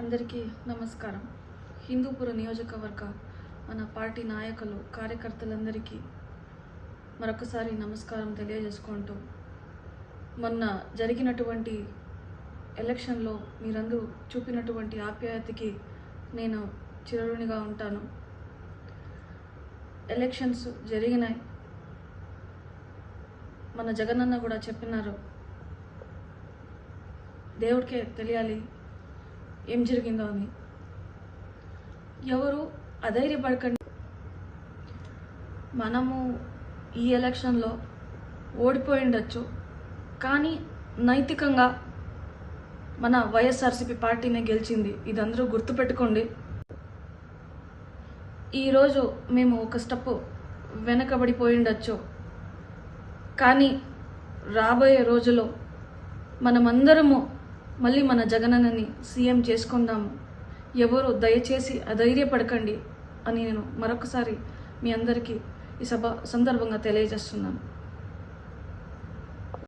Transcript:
అందరికీ నమస్కారం. హిందూపుర నియోజకవర్గ మన పార్టీ నాయకులు కార్యకర్తలందరికీ మరొకసారి నమస్కారం తెలియజేసుకుంటూ మొన్న జరిగినటువంటి ఎలక్షన్లో మీరందరూ చూపినటువంటి ఆప్యాయతకి నేను చిరరునిగా ఉంటాను. ఎలక్షన్స్ జరిగినాయి. మన జగనన్న కూడా చెప్పినారు దేవుడికే తెలియాలి. ఏం జరిగిందో అని. ఎవరు అధైర్యపడకండి. మనము ఈ ఎలక్షన్లో ఓడిపోయి ఉండొచ్చు. కానీ నైతికంగా మన వైఎస్ఆర్సీపీ పార్టీనే గెలిచింది. ఇది అందరూ గుర్తుపెట్టుకోండి. ఈరోజు మేము ఒక స్టెప్ వెనకబడిపోయి ఉండొచ్చు. కానీ రాబోయే రోజులో మనమందరము మళ్ళీ మన జగనన్నని సీఎం చేసుకుందాము ఎవరు దయచేసి అధైర్యపడకండి అని నేను మరొకసారి మీ అందరికీ ఈ సభ సందర్భంగా తెలియజేస్తున్నాను.